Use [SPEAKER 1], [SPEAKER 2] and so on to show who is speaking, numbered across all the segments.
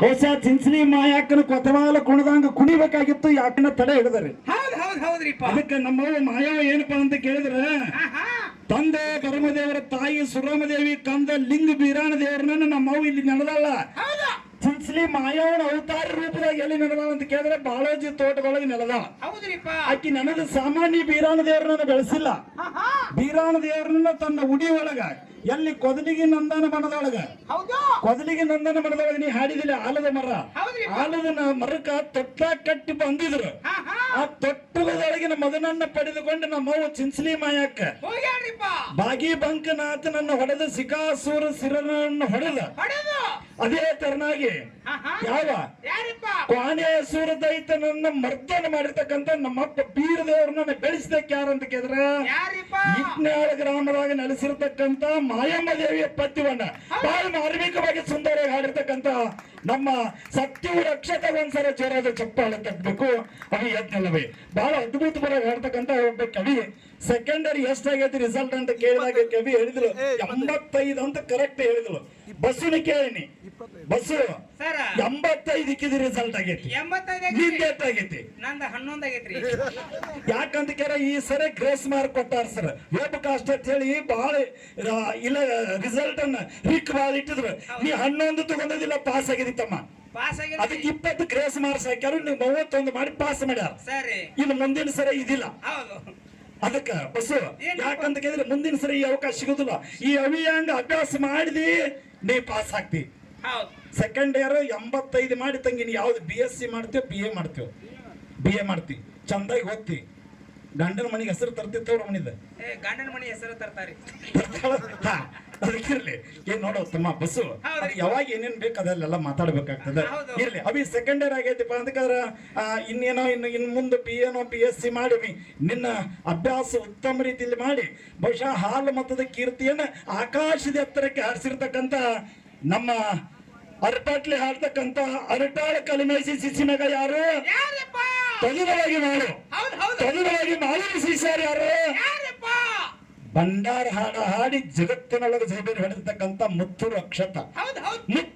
[SPEAKER 1] ಬಹುಶಃ ಚಿಂಚಲಿ ಮಾಯಾಕನ ಕೊತವಾಲ ಕುಣದಂಗ ಕುಣಿಬೇಕಾಗಿತ್ತು ಯಾಕನ ತಡೆ ಹಿಡಿದ್ರಿ.
[SPEAKER 2] ಹೌದ್ ಹೌದ್ ಹೌದ್ರಿಪ್ಪ.
[SPEAKER 1] ಅದಕ್ಕೆ ನಮ್ಮವ್ವ ಮಾಯಾ ಏನಪ್ಪಾ ಅಂತ ಕೇಳಿದ್ರೆ. ತಂದೆ ಕರ್ಮದೇವರ ತಾಯಿ ಸುರಮದೇವಿ ಕಂದ ಲಿಂಗ ಬೀರಾಣ ದೇವರನ್ನ ನಮ್ಮವ್ವ ಇಲ್ಲಿ ನಡೆದಲ್ಲ. ಚಿಂಚಲಿ ಮಾಯವನ ಅವತಾರ ರೂಪದಾಗ ಎಲ್ಲಿ ನಡೆದಾಳ ಅಂತ ಕೇಳಿದ್ರೆ ಬಾಳೋಜಿ ತೋಟದೊಳಗೆ ನೆಲದ
[SPEAKER 2] ಹೌದ್ರಿಪ್ಪ.
[SPEAKER 1] ಆಕಿ ನನಗೆ ಸಾಮಾನ್ಯ ಬೀರಾಣ ದೇವರನ್ನ ಬೆಳೆಸಿಲ್ಲ. ಬೀರಾಣ ದೇವರನ್ನ ತನ್ನ ಉಡಿ ಒಳಗ ಎಲ್ಲಿ ಕೊದಲಿಗೆ ನಂದನ ಮನದೊಳಗ
[SPEAKER 2] ಹೌದು.
[SPEAKER 1] ಕೊದಲಿಗೆ ನಂದನ ಮನದೊಳಗ ನೀ ಹಾಡಿದಿಲ್ಲ ಆಲದ ಮರ. ಆಲದ ಮರಕ ಮರಕ್ಕ ತೊಟ್ಲ ಕಟ್ಟಿ ಬಂದಿದ್ರು. ಆ ತೊಟ್ಟಲದೊಳಗಿನ ಮದನನ್ನ ಪಡೆದುಕೊಂಡು ನಮ್ಮವ್ವ ಚಿಂಚಲಿ ಮಾಯಕ್ಕ. ಬಾಗಿ ಬಂಕನಾಥನನ್ನ ಹೊಡೆದ ಸಿಕಾಸೂರ ಸಿರನನ್ನು ಹೊಡೆದು. ಅದೇ ತರನಾಗಿ. ಯಾವ? ದೈತನನ್ನ ಮರ್ದನ ಮಾಡಿರ್ತಕ್ಕಂಥ ನಮ್ಮಪ್ಪ ಬೀರ ದೇವರನ್ನ ಬೆಳೆಸಿದಕ್ಕೆ ಯಾರು ಅಂತ ಕೇಳಿದ್ರೆ?
[SPEAKER 2] ಯಾರಿಪ್ಪ?
[SPEAKER 1] ಇಟ್ನಾಳ ಗ್ರಾಮದಾಗ ನೆಲೆಸಿರ್ತಕ್ಕಂಥ ಮಾಯಮ್ಮ ದೇವಿಯ ಪದ್ಯವನ್ನ ಬಹಳ ಮಾರ್ಮಿಕವಾಗಿ ಸುಂದರವಾಗಿ ಹಾಡಿರ್ತಕ್ಕಂಥ ನಮ್ಮ ಸತ್ಯವು ರಕ್ಷಕ ಒಂದ್ಸಲ ಜೋರಾದ ಚಪ್ಪಾಳೆ ತಟ್ಟಬೇಕು ಅದು ಯಜ್ಞಲ್ಲವೇ ಬಹಳ ಅದ್ಭುತವಾಗಿ ಹಾಡ್ತಕ್ಕಂಥ ಒಬ್ಬ ಕವಿ. ಸೆಕೆಂಡರಿ ಎಷ್ಟಾಗೈತಿ ರಿಸಲ್ಟ್ ಅಂತ ಕೇಳಿದಾಗ ಕವಿ ಹೇಳಿದ್ರು ಎಂಬತ್ತೈದು ಅಂತ ಕರೆಕ್ಟ್ ಹೇಳಿದ್ರು. ಬಸ್ಸಿನ ಕೇಳಿನಿ.
[SPEAKER 2] ಸರ.
[SPEAKER 1] ಎಂಬತ್ತೈದು ಇಕ್ಕಿದ ರಿಸಲ್ಟ್ ಆಗೈತಿ.
[SPEAKER 2] ಎಂಬತ್ತೈದು
[SPEAKER 1] ಆಗೇತಿ?
[SPEAKER 2] ನಂದ ಹನ್ನೊಂದ್ ಆಗೈತ್ರಿ.
[SPEAKER 1] ಯಾಕಂತ ಕೇಳ ಈ ಸರಿ ಗ್ರೇಸ್ ಮಾರ್ಕ್ ಕೊಟ್ಟಾರ ಸರ್ ವೇಬ್ ಕಾಸ್ಟ್ ಅಂತ ಹೇಳಿ ಬಹಳ ಇಲ್ಲ ರಿಸಲ್ಟ್ ಅನ್ನ ರಿಕ್ ಬಹಳ ಇಟ್ಟಿದ್ರು. ನೀ ಹನ್ನೊಂದು ತಗೊಂಡಿಲ್ಲ ಪಾಸ್ ಆಗಿದಿತ್ತಮ್ಮ
[SPEAKER 2] ಪಾಸ್
[SPEAKER 1] ಅದಕ್ಕೆ ಇಪ್ಪತ್ತು ಗ್ರೇಸ್ ಮಾರ್ಕ್ಸ್ ಹಾಕ್ಯಾರ ನೀವು ಮೂವತ್ತೊಂದು ಮಾಡಿ ಪಾಸ್ ಮಾಡ್ಯಾರ. ಇನ್ನು ಮುಂದಿನ ಸರಿ ಇದಿಲ್ಲ. ಅದಕ್ಕ ಬಸ್ಸು? ಯಾಕಂತ ಕೇಳಿದ್ರೆ ಮುಂದಿನ ಸರಿ ಈ ಅವಕಾಶ ಸಿಗುದಿಲ್ಲ. ಈ ಅವಿಯಾಂಗ ಅಭ್ಯಾಸ ಮಾಡಿದಿ ನೀ ಪಾಸ್ ಆಗ್ತಿ. ಸೆಕೆಂಡ್ ಇಯರ್ ಎಂಬತ್ತೈದು ಮಾಡಿ ತಂಗಿ ನೀ ಯಾವ್ದು ಬಿ ಎಸ್ ಸಿ ಮಾಡ್ತೀವಿ ಬಿ ಎ ಮಾಡ್ತೀವಿ ಬಿ ಎ ಮಾಡ್ತಿ ಚಂದಾಗಿ ಓದ್ತಿ. ಗಂಡನ ಮನೆಗೆ ಹೆಸರು ತರ್ತಿತ್ತವ್ರ ಮನಿದ.
[SPEAKER 2] ಗಂಡನ ಮನೆ ಹೆಸರು ತರ್ತಾರಿ.
[SPEAKER 1] ಅದಕ್ಕಿರ್ಲಿ ಏನ್ ನೋಡೋ ತಮ್ಮ ಬಸ್ಸು. ಯಾವಾಗ ಏನೇನ್ ಬೇಕು ಅದಲ್ಲೆಲ್ಲ ಮಾತಾಡ್ಬೇಕಾಗ್ತದೆ. ಇರ್ಲಿ ಅಭಿ ಸೆಕೆಂಡ್ ಇಯರ್ ಆಗೈತಿಪ್ಪ ಅಂದ್ರೆ ಆ, ಇನ್ನೇನೋ ಇನ್ನು ಇನ್ ಮುಂದೆ ಬಿ ಏನೋ ಬಿ ಎಸ್ ಸಿ ಮಾಡಿವಿ ನಿನ್ನ ಅಭ್ಯಾಸ ಉತ್ತಮ ರೀತಿಯಲ್ಲಿ ಮಾಡಿ ಬಹುಶಃ ಹಾಲು ಮತದ ಕೀರ್ತಿಯನ್ನ ಆಕಾಶದ ಎತ್ತರಕ್ಕೆ ಹಾರಿಸಿರ್ತಕ್ಕಂಥ ನಮ್ಮ ಅರಟಾಟ್ಲಿ ಹಾಡ್ತಕ್ಕಂತ ಅರಟಾಳ ಕಲಿಮೇಸಿ ಶಿಶಿನಗ ಯಾರು? ತೊಲಿದವಾಗಿ ಮಾಡು. ತೊಲಿದವಾಗಿ ಮಾಲಿನ ಶಿಷ್ಯರು ಯಾರು?
[SPEAKER 2] ಬಂಡಾರ
[SPEAKER 1] ಭಂಡಾರ ಹಾಡ ಹಾಡಿ ಜಗತ್ತಿನೊಳಗೆ ಜೈಬೇರಿ ಹೊಡೆದಿರ್ತಕ್ಕಂಥ ಮುತ್ತೂರು ಅಕ್ಷತ.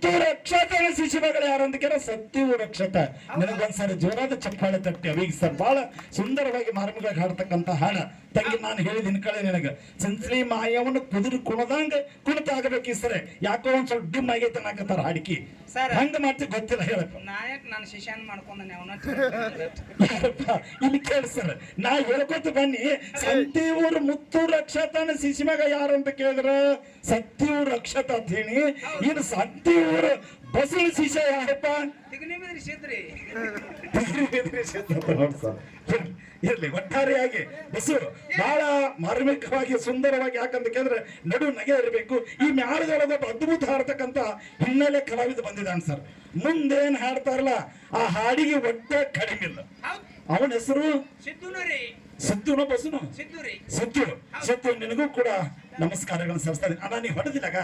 [SPEAKER 2] ಹೌದು
[SPEAKER 1] ರಕ್ಷಕನ ಶಿಶುಮಗಳು ಯಾರು ಅಂತ ಕೇಳ ಸತ್ಯವು ರಕ್ಷಕ. ನನಗೊಂದ್ಸರಿ ಜೋರಾದ ಚಪ್ಪಾಳೆ ತಟ್ಟಿ. ಅವಿಗೆ ಸರ್ ಬಹಳ ಸುಂದರವಾಗಿ ಮಾರ್ಮಿಕವಾಗಿ ಹಾಡ್ತಕ್ಕಂತ ಹಾಡ. ತಂಗಿ ನಾನು ಹೇಳಿದ ಕಳೆ ನಿನಗ. ಸಂಸ್ಲಿ ಮಾಯವನ್ನು ಕುದುರು ಕುಣದಂಗ ಕುಣಿತ ಆಗಬೇಕು ಈ ಸರಿ. ಯಾಕೋ ಒಂದ್ ಸ್ವಲ್ಪ ಡಿಮ್ ಆಗೈತೆ ಅನ್ನಕತ್ತಾರ ಹಾಡಿಕಿ.
[SPEAKER 2] ಸರ್
[SPEAKER 1] ಹಂಗ ಮಾಡ್ತಿ ಗೊತ್ತಿಲ್ಲ ಹೇಳಪ್ಪ.
[SPEAKER 2] ನಾಯಕ್ ನಾನು ಶಿಷ್ಯನ್ ಮಾಡ್ಕೊಂಡನೆ
[SPEAKER 1] ಇಲ್ಲಿ ಕೇಳಿ ಸರ್. ನಾ ಹೇಳ್ಕೊತ ಬನ್ನಿ. ಸತ್ಯವೂರು ಮುತ್ತು ರಕ್ಷತನ ಶಿಶಿಮಗ ಯಾರು ಅಂತ ಕೇಳಿದ್ರ ಸತ್ಯವೂರು ರಕ್ಷತ ಅಂತ ಹೇಳಿ. ಇನ್ನು ಬಸವನ ಶಿಷ್ಯ ಯಾರಪ್ಪ? ಇರ್ಲಿ ಒಟ್ಟಾರೆಯಾಗಿ ಬಸ್ಸು ಬಹಳ ಮಾರ್ಮಿಕವಾಗಿ ಸುಂದರವಾಗಿ ಯಾಕಂತ ಕೇಳಿದ್ರೆ ನಡು ನಗೆ ಇರಬೇಕು. ಈ ಮ್ಯಾಳದೊಳಗೆ ಅದ್ಭುತ ಹಾಡ್ತಕ್ಕಂತ ಹಿನ್ನೆಲೆ ಕಲಾವಿದ ಬಂದಿದ್ದಾನೆ ಸರ್. ಮುಂದೇನ್ ಹಾಡ್ತಾರಲ್ಲ ಆ ಹಾಡಿಗೆ ಒಟ್ಟ ಕಡಿಮೆ ಇಲ್ಲ. ಅವನ ಹೆಸರು?
[SPEAKER 2] ಸಿದ್ದುನ
[SPEAKER 1] ಬಸನು ಸಿದ್ದುರಿ
[SPEAKER 2] ಸಿದ್ದು
[SPEAKER 1] ಸಿದ್ದು. ನಿನಗೂ ಕೂಡ ನಮಸ್ಕಾರಗಳನ್ನು ಸಲ್ಲಿಸ್ತಾರೆ ಅಣ್ಣ ನೀ ಹೊಡೆದಿ
[SPEAKER 2] ಲಗ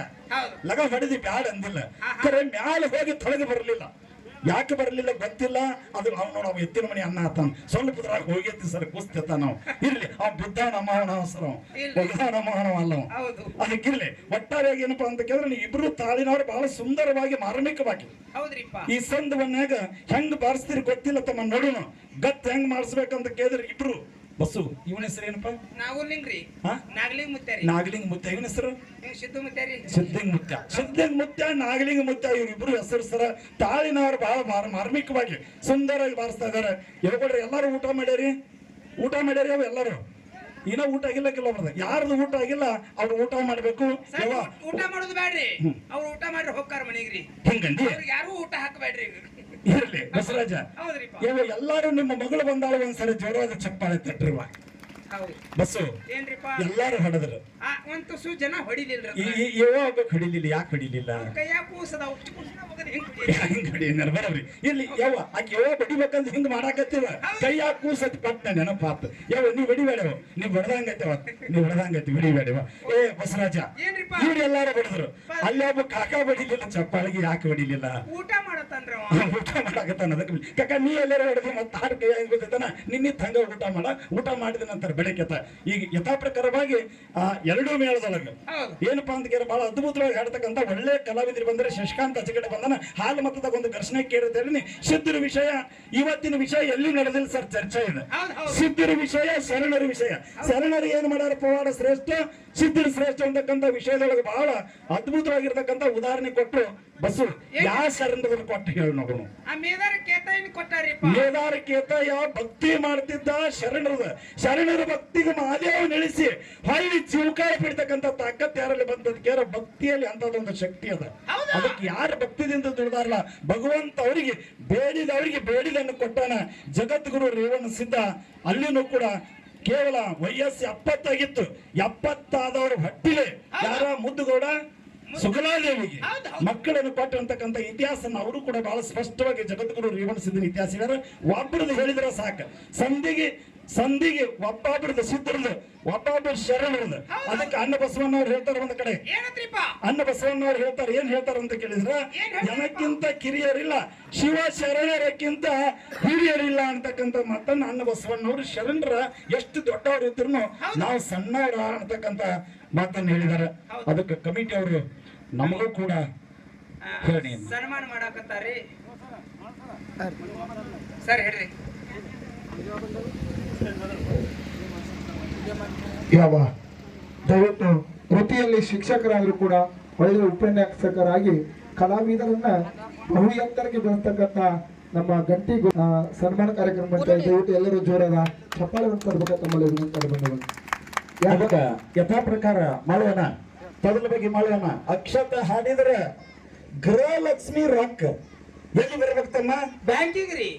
[SPEAKER 1] ಲಗ ಹೊಡೆದಿ ಬ್ಯಾಡ ಅಂದಿಲ್ಲ. ಕರೆ ಮ್ಯಾಲ ಹೋಗಿ ತೊಳಗೆ ಬರಲಿಲ್ಲ. ಯಾಕೆ ಬರಲಿಲ್ಲ ಗೊತ್ತಿಲ್ಲ. ಅದು ಅವ್ನು ನೋಡ ಎತ್ತಿನ ಮನೆ ಅನ್ನ ಆತಾನ ಸ್ವಲ್ಪ ಹೋಗಿ ಸರ್ ಕುಸ್ತಿತ್ತ ನಾವು. ಇರ್ಲಿ ಅವ್ ಬುದ್ಧ ನಮ್ಮವನ ಸರ್
[SPEAKER 2] ಇಲ್ಲ.
[SPEAKER 1] ಬುದ್ಧ ನಮ್ಮವನ ಅಲ್ಲ ಅದಕ್ಕೆ
[SPEAKER 2] ಇರ್ಲಿ.
[SPEAKER 1] ಅದಕ್ಕಿರ್ಲಿ ಒಟ್ಟಾರೆಯಾಗಿ ಏನಪ್ಪಾ ಅಂತ ಕೇಳಿದ್ರೆ ನೀ ಇಬ್ರು ತಾಳಿನವ್ರು ಬಹಳ ಸುಂದರವಾಗಿ ಮಾರ್ಮಿಕವಾಗಿ ಈ ಸಂದವನ್ಯಾಗ ಹೆಂಗ್ ಬಾರಿಸ್ತೀರಿ ಗೊತ್ತಿಲ್ಲ ತಮ್ಮ ನಡುನು. ಗತ್ ಹೆಂಗ್ ಮಾಡಿಸ್ಬೇಕಂತ ಕೇಳಿದ್ರೆ ಇಬ್ರು ಬಸ್ಸು ಇವನ ಹೆಸರು ಏನಪ್ಪ?
[SPEAKER 2] ನಾಗುಲಿಂಗ್ ರೀ
[SPEAKER 1] ಹಾ?
[SPEAKER 2] ನಾಗಲಿಂಗ್ ಮುತ್ಯಾರಿ.
[SPEAKER 1] ನಾಗಲಿಂಗ ಮುತ್ತ ಇವನ ಹೆಸರು?
[SPEAKER 2] ಸಿದ್ದು ಮುತ್ಯಾರಿ.
[SPEAKER 1] ಮುತ್ತ ಮುತ್ಯ. ಸಿದ್ಧಂಗ್ ಮುತ್ಯ ನಾಗಲಿಂಗ ಮುತ್ಯ ಇವ್ರಿಬ್ರು ಹೆಸರು ಸರ ತಾಳಿನವರು ಬಹಳ ಮಾರ್- ಮಾರ್ಮಿಕವಾಗಿ ಸುಂದರವಾಗಿ ಬಾರಿಸ್ತಾ ಇದಾರೆ. ಹೇಳ್ಕೊಡ್ರಿ ಎಲ್ಲಾರು ಊಟ ಮಾಡ್ಯಾರಿ? ಊಟ ಮಾಡ್ಯಾರಿ ಅವ ಎಲ್ಲರೂ? ಇನ್ನ ಊಟ ಆಗಿಲ್ಲ ಕೆಲವೊಬ್ರದ ಯಾರ್ದು ಊಟ ಆಗಿಲ್ಲ ಅವ್ರು ಊಟ ಮಾಡ್ಬೇಕು.
[SPEAKER 2] ಊಟ ಮಾಡೋದು ಬೇಡ್ರಿ ಅವ್ರು ಊಟ ಮಾಡ್ರಿ ಹೋಗ್ತಾರ ಮನೆಗ್ರಿ. ಅವ್ರಿಗೆ ಯಾರು ಊಟ ಹಾಕಬೇಡ್ರಿ
[SPEAKER 1] ಇರ್ಲಿ. ಬಸವರಾಜ ಎಲ್ಲಾರು ನಿಮ್ಮ ಮಗಳು ಬಂದಾಳ ಒಂದ್ಸರಿ ಜೋರಾದ ಚಪ್ಪಾಳೆ ತಟ್ರಿವ ಬಸ್ಸು ಎಲ್ಲಾರು ಹೊಡೆದ್ರು.
[SPEAKER 2] ಆ ಒಂದ್ ತುಸು ಜನ
[SPEAKER 1] ಹೊಡಿಲಿಲ್ಲ ಒಬ್ಬಾಕಿ ಹೊಡಿಲಿಲ್ಲ ಯಾಕೆ ಹೊಡಿಲಿಲ್ಲ?
[SPEAKER 2] ಹೆಂಗ್
[SPEAKER 1] ಬರಬ್ರಿ. ಇಲ್ಲಿ ಯವ್ವ ಆಕೆ ಯವ್ವ ಬಡಿಬೇಕಂತ ಹಿಂಗ್ ಮಾಡಾಕತ್ತೀವ? ಕೈ ಹಾಕಿ ಕೂಸತ್ ಪಟ್ಟ ನೆನಪಾತ್. ಯವ್ವ ನೀವ್ ಹೊಡಿಬೇಡವ ನೀವ್ ಹೊಡೆದಂಗೈತವ ನೀವ್ ಹೊಡೆದಂಗೈತಿ ಹೊಡಿಬೇಡವ ಏ
[SPEAKER 2] ಏನ್ರಿಪ್ಪ?
[SPEAKER 1] ಇವ್ರು ಎಲ್ಲಾರು ಹೊಡೆದ್ರು ಅಲ್ಲಿ ಒಬ್ಬ ಕಾಕ ಬಡಿಲಿಲ್ಲ ಚಪ್ಪಾಳಿಗೆ ಯಾಕೆ ಹೊಡಿಲಿಲ್ಲ?
[SPEAKER 2] ಊಟ ಮಾಡೋ ಅವ.
[SPEAKER 1] ಊಟ ಮಾಡಾಕತ್ತಾನ ಅದಕ್ಕೆ ಕಕ್ಕ ನೀ ಎಲ್ಲಾರ ಹೊಡೆದಿ ಮತ್ತೆ ಆರು ಕೈ ನಿನ್ನಿ ಹಂಗ ಊಟ ಮಾಡ ಊಟ ಮಾಡಿದ ನಂತರ ಬೆಳಗ್ಗೆತ ಈಗ ಯಥಾ ಪ್ರಕಾರವಾಗಿ ಆ ಎರಡೂ ಮೇಳದೊಳಗೆ ಏನಪ್ಪಾ ಅಂತ ಕೇಳಿ ಬಹಳ ಅದ್ಭುತವಾಗಿ ಹಾಡ್ತಕ್ಕಂಥ ಒಳ್ಳೆ ಕಲಾವಿದರು ಬಂದರೆ ಶಶಿಕಾಂತ್ ಅಚ್ಚಗಡೆ ಬಂದನ. ಹಾಲು ಮತದಾಗ ಒಂದು ಘರ್ಷಣೆ ಕೇಳಿದ್ದೇನೆ ಸಿದ್ಧರ ವಿಷಯ ಇವತ್ತಿನ ವಿಷಯ ಎಲ್ಲಿ ನಡೆದಿಲ್ಲ ಸರ್ ಚರ್ಚೆ ಇದೆ. ಸಿದ್ಧರ ವಿಷಯ ಶರಣರ ವಿಷಯ. ಶರಣರು ಏನ್ ಮಾಡ್ಯಾರ? ಪವಾಡ ಶ್ರೇಷ್ಠ ಸಿದ್ಧರ ಶ್ರೇಷ್ಠ ಅಂತಕ್ಕಂಥ ವಿಷಯದೊಳಗೆ ಬಹಳ ಅದ್ಭುತವಾಗಿರ್ತಕ್ಕಂಥ ಉದಾಹರಣೆ ಕೊಟ್ಟು ಬಸ್ಸು ಯಾವ ಶರಣರನ್ನು ಕೊಟ್ಟು ಹೇಳಿ ನೋಡೋಣ
[SPEAKER 2] ಮೇದಾರ ಕೇತಾಯಿನ ಕೊಟ್ಟಾರಿಪ್ಪ.
[SPEAKER 1] ಮೇದಾರ ಕೇತ ಯಾವ ಭಕ್ತಿ ಮಾಡ್ತಿದ್ದ ಶರಣರದ ಶರಣರ ಭಕ್ತಿಗೆ ಮಹಾದೇವ ನೆಲೆಸಿ ಹೊಳ್ಳಿ ಚಿವುಕಾಯಿ ಬಿಡ್ತಕ್ಕಂಥ ತಾಕತ್ ಯಾರಲ್ಲಿ ಬಂದದಕ್ಕೆ ಕೇರ ಭಕ್ತಿಯಲ್ಲಿ ಅಂತದೊಂದು ಶಕ್ತಿ ಅದ? ಅದಕ್ಕೆ ಯಾರು ಭಕ್ತಿದಿಂದ ದುಡ್ದಾರಲ್ಲ? ಭಗವಂತ ಅವರಿಗೆ ಬೇಡಿದವರಿಗೆ ಬೇಡಿದನ್ನು ಕೊಟ್ಟಾನ ಜಗದ್ಗುರು ರೇವಣ ಸಿದ್ಧ. ಅಲ್ಲಿನೂ ಕೂಡ ಕೇವಲ ವಯಸ್ಸು ಎಪ್ಪತ್ತಾಗಿತ್ತು. ಎಪ್ಪತ್ತಾದವರ ಹೊಟ್ಟಿಲೆ ಯಾರ ಮುದ್ದುಗೌಡ? ಸುಗಲಾದೇವಿಗೆ. ಮಕ್ಕಳನ್ನು ಕೊಟ್ಟಂತಕ್ಕಂಥ ಇತಿಹಾಸನ ಅವರು ಕೂಡ ಬಹಳ ಸ್ಪಷ್ಟವಾಗಿ ಜಗದ್ಗುರು ವಿವರಿಸಿದ ಇತಿಹಾಸ ಒಬ್ಬರದ್ದು ಹೇಳಿದ್ರೆ ಸಾಕು. ಸಂಧಿಗೆ ಸಂಧಿಗೆ ಒಬ್ಬೊಬ್ಬರದ್ದು ಸಿದ್ಧರದು ಒಪ್ಪಾಬಿಡ ಶರಣರದು ಅದಕ್ಕೆ ಅನ್ನ ಬಸವಣ್ಣವ್ರು ಹೇಳ್ತಾರೆ ಒಂದು ಕಡೆ. ಅನ್ನ ಬಸವಣ್ಣವ್ರು ಹೇಳ್ತಾರೆ ಏನ್ ಹೇಳ್ತಾರೆ ಅಂತ ಕೇಳಿದ್ರೆ? ಜನಕ್ಕಿಂತ ಕಿರಿಯರಿಲ್ಲ ಶಿವ ಶರಣರಕ್ಕಿಂತ ಹಿರಿಯರಿಲ್ಲ ಅಂತಕ್ಕಂಥ ಮಾತನ್ನ ಅನ್ನ ಬಸವಣ್ಣವ್ರು ಶರಣರ ಎಷ್ಟು ದೊಡ್ಡವರು ಇದ್ರು ನಾವು ಸಣ್ಣವರ ಅಂತಕ್ಕಂಥ ಮಾತನ್ನ ಹೇಳಿದಾರೆ ಅದಕ್ಕೆ ಕಮಿಟಿ ಅವರು ನಮಗೂ ಕೂಡ ಹೇಳಿ.
[SPEAKER 2] ಸನ್ಮಾನ ಮಾಡಾಕತ್ತಾರಿ ಸರ್ ಹೇಳ್ರಿ.
[SPEAKER 3] ಯಾವ? ದಯವಿಟ್ಟು ವೃತ್ತಿಯಲ್ಲಿ ಶಿಕ್ಷಕರಾದರೂ ಕೂಡ ಒಳ್ಳೆಯ ಉಪನ್ಯಾಸಕರಾಗಿ ಕಲಾವಿದರನ್ನ ಬಹು ಎತ್ತರಕ್ಕೆ ಬರತಕ್ಕಂಥ ನಮ್ಮ ಗಂಟಿ ಸನ್ಮಾನ ಕಾರ್ಯಕ್ರಮ. ದಯವಿಟ್ಟು ಎಲ್ಲರೂ ಜೋರಾದ ಚಪ್ಪಾಳೆ ತರಬೇಕು? ತಮ್ಮಲ್ಲಿ ವಿನಂತಿ ಬಂದವರು
[SPEAKER 1] ಅದಕ್ಕ ಯಥಾ ಪ್ರಕಾರ ಮಾಡೋಣ ತೊದಲ ಬಗ್ಗೆ ಮಾಡೋಣ ಅಕ್ಷತ ಹಾಡಿದ್ರೆ ಗೃಹಲಕ್ಷ್ಮಿ ರಾಕ್ ಎಲ್ಲಿ ಬರ್ಬೇಕು ತಮ್ಮ?
[SPEAKER 2] ಬ್ಯಾಂಕಿಗೆ ರೀ.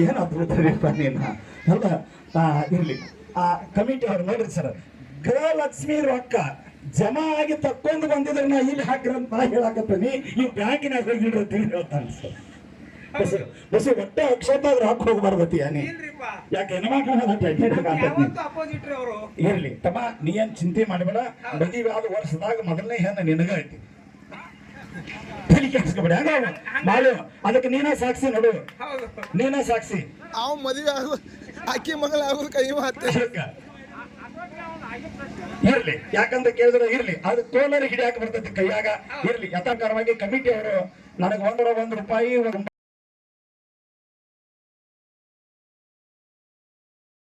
[SPEAKER 1] ಏನ್ ಅದ್ಭುತ ನೀನು ಅಲ್ಲ ಇರ್ಲಿ. ಆ ಕಮಿಟಿ ಅವ್ರು ನೋಡ್ರಿ ಸರ್ ಗೃಹಲಕ್ಷ್ಮಿ ರೊಕ್ಕ ಜಮಾ ಆಗಿ ತಕ್ಕೊಂಡು ಬಂದಿದ್ರೆ ನಾ ಇಲ್ಲಿ ಹಾಕ್ರಂತ ನಾ ಹೇಳಾಕತ್ತೀನಿ. ಈ ಬ್ಯಾಂಕಿನಾಗ ಹೋಗಿಡ್ರಿ ಅಂತ ಹೇಳ್ತಾನೆ ಸರ್ ಬಸ್ ಬಸ್ ಒಟ್ಟೆ ಅಕ್ಷತ ಆದ್ರೆ ಹಾಕಿ ಹೋಗ್ಬಾರ್ದತಿ ಯಾನಿ ಯಾಕೆ ಹೆಣ್ಮಕ್ಳು ಇರ್ಲಿ. ತಮ್ಮ ನೀ ಏನ್ ಚಿಂತೆ ಮಾಡಬೇಡ. ಮದುವೆ ಆದ ವರ್ಷದಾಗ ಮೊದಲನೇ ಹೆಣ್ಣು ನಿನಗ ಐತಿ. ತಲೆ ಕೆಡಿಸ್ಕೊಬೇಡ ಹಂಗ ಮಾಡು ಅದಕ್ಕೆ ನೀನ ಸಾಕ್ಷಿ ನೋಡು.
[SPEAKER 2] ಹೌದು.
[SPEAKER 1] ನೀನ ಸಾಕ್ಷಿ
[SPEAKER 3] ಅವ್ ಮದುವೆ ಆಗೋ. ಅಕ್ಕಿ ಮಗಳ ಆಗೋದು ಕೈ ಮಾತೆ.
[SPEAKER 1] ಇರ್ಲಿ. ಯಾಕಂತ ಕೇಳಿದ್ರೆ ಇರ್ಲಿ. ಅದು ತೋಲರಿ ಹಿಡಿಯಾಕ ಬರ್ತೈತಿ ಕೈಯಾಗ. ಇರ್ಲಿ. ಯಥಾಕಾರವಾಗಿ ಕಮಿಟಿ ಅವರು ನನಗೆ ಒಂದರ ಒಂದು ರೂಪಾಯಿ ಒಂದು